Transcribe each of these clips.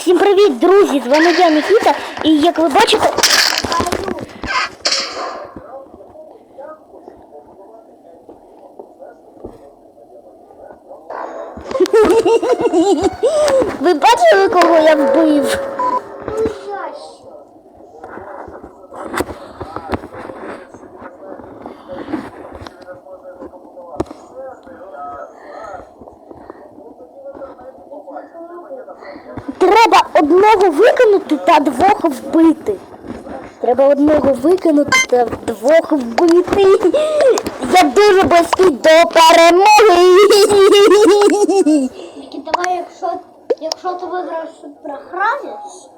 Всім привіт, друзі! З вами я Нікіта. І як ви бачите, ви бачили, кого я вбив? Треба одного викинути та двох вбити. Треба одного викинути та двох вбити. Я дуже близький до перемоги. Тільки давай, якщо, якщо ти виграєш програєш,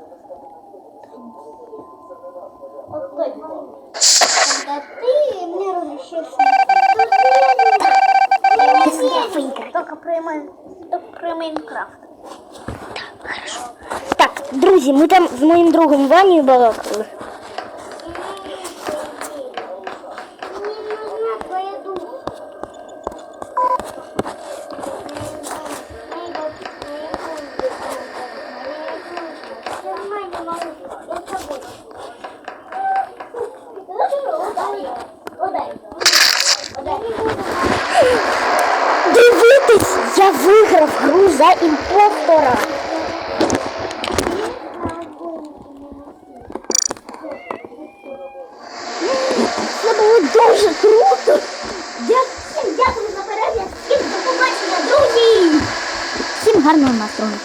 от той ти только про Майнкрафт. Так, друзі, ми там з моїм другом Ванею балакали. Я виграв гру за. Це було дуже круто. Всім дякую за перегляд, всім до побачення, друзі! Всім гарного настрою.